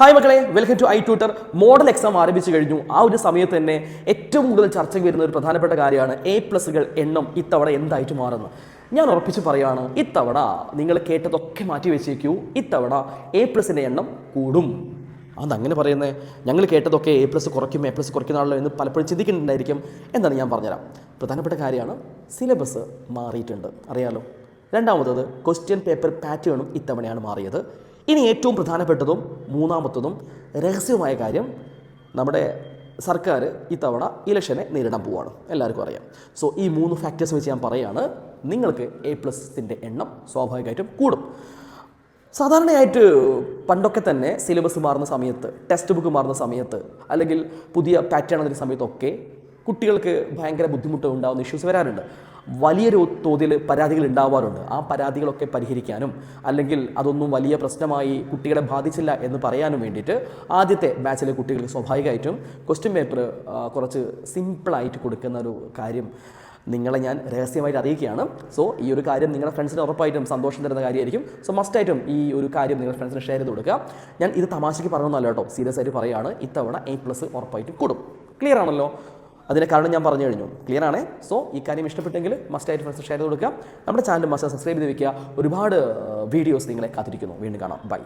Hi മക്കളെ. Welcome to I tutor model exam ആരംഭിച്ചു കഴിഞ്ഞു. ആ ഒരു സമയത്ത് തന്നെ ഏറ്റവും കൂടുതൽ ചർച്ചയ്ക്ക് വരുന്ന ഒരു പ്രധാനപ്പെട്ട കാര്യമാണ് എ പ്ലസുകൾ എണ്ണം ഇത്തവണ എന്തായിട്ട് മാറുന്നു. ഞാൻ ഉറപ്പിച്ച് പറയുകയാണ് ഇത്തവണ നിങ്ങൾ കേട്ടതൊക്കെ മാറ്റി വെച്ചേക്കൂ. ഇത്തവണ എ പ്ലസിന്റെ എണ്ണം കൂടും. അതങ്ങനെ പറയുന്നത് ഞങ്ങൾ കേട്ടതൊക്കെ എ പ്ലസ് കുറയ്ക്കും എ പ്ലസ് കുറയ്ക്കുന്നതാണല്ലോ എന്ന് പലപ്പോഴും ചിന്തിക്കുന്നുണ്ടായിരിക്കും എന്നാണ് ഞാൻ പറഞ്ഞുതരാം. പ്രധാനപ്പെട്ട കാര്യമാണ് സിലബസ് മാറിയിട്ടുണ്ട്. അറിയാലോ? രണ്ടാമത്തത് ക്വസ്റ്റ്യൻ പേപ്പർ പാറ്റേണും ഇത്തവണയാണ് മാറിയത്. ഇനി ഏറ്റവും പ്രധാനപ്പെട്ടതും മൂന്നാമത്തതും രഹസ്യമായ കാര്യം നമ്മുടെ സർക്കാർ ഇത്തവണ ഇലക്ഷനെ നേരിടാൻ പോവുകയാണ് എല്ലാവർക്കും അറിയാം. സോ ഈ മൂന്ന് ഫാക്ടേഴ്സ് വെച്ച് ഞാൻ പറയുകയാണ് നിങ്ങൾക്ക് എ പ്ലസിന്റെ എണ്ണം സ്വാഭാവികമായിട്ടും കൂടും. സാധാരണയായിട്ട് പണ്ടൊക്കെ തന്നെ സിലബസ് മാറുന്ന സമയത്ത് ടെക്സ്റ്റ് ബുക്ക് മാറുന്ന സമയത്ത് അല്ലെങ്കിൽ പുതിയ പാറ്റേൺ അതിന്റെ സമയത്തൊക്കെ കുട്ടികൾക്ക് ഭയങ്കര ബുദ്ധിമുട്ട് ഉണ്ടാകുന്ന ഇഷ്യൂസ് വരാറുണ്ട്. വലിയൊരു തോതിൽ പരാതികൾ ഉണ്ടാവാറുണ്ട്. ആ പരാതികളൊക്കെ പരിഹരിക്കാനും അല്ലെങ്കിൽ അതൊന്നും വലിയ പ്രശ്നമായി കുട്ടികളെ ബാധിച്ചില്ല എന്ന് പറയാനും വേണ്ടിയിട്ട് ആദ്യത്തെ ബാച്ചിലെ കുട്ടികൾക്ക് സ്വാഭാവികമായിട്ടും ക്വസ്റ്റ്യൻ പേപ്പർ കുറച്ച് സിമ്പിളായിട്ട് കൊടുക്കുന്ന ഒരു കാര്യം നിങ്ങളെ ഞാൻ രഹസ്യമായിട്ട് അറിയിക്കുകയാണ്. സോ ഈ ഒരു കാര്യം നിങ്ങളുടെ ഫ്രണ്ട്സിന് ഉറപ്പായിട്ടും സന്തോഷം തരുന്ന കാര്യമായിരിക്കും. സോ മസ്റ്റായിട്ടും ഈ ഒരു കാര്യം നിങ്ങളുടെ ഫ്രണ്ട്സിന് ഷെയർ ചെയ്ത് കൊടുക്കുക. ഞാൻ ഇത് തമാശയ്ക്ക് പറഞ്ഞൊന്നല്ല കേട്ടോ. സീരിയസ് ആയിട്ട് പറയുകയാണ്. ഇത്തവണ എ പ്ലസ് ഉറപ്പായിട്ടും കൊടുക്കും ക്ലിയർ ആണല്ലോ? അതിന് കാരണം ഞാൻ പറഞ്ഞു കഴിഞ്ഞു. ക്ലിയർ ആണ്? സോ ഈ കാര്യം ഇഷ്ടപ്പെട്ടെങ്കിൽ മസ്റ്റായിട്ട് ഫ്രണ്ട്സ് ഷെയർ ചെയ്ത് കൊടുക്കുക. നമ്മുടെ ചാനൽ മസ്റ്റ് സബ്സ്ക്രൈബ് ചെയ്ത് വയ്ക്കുക ഒരുപാട് വീഡിയോസ് നിങ്ങളെ കാത്തിരിക്കുന്നു. വീണ്ടും കാണാം. ബൈ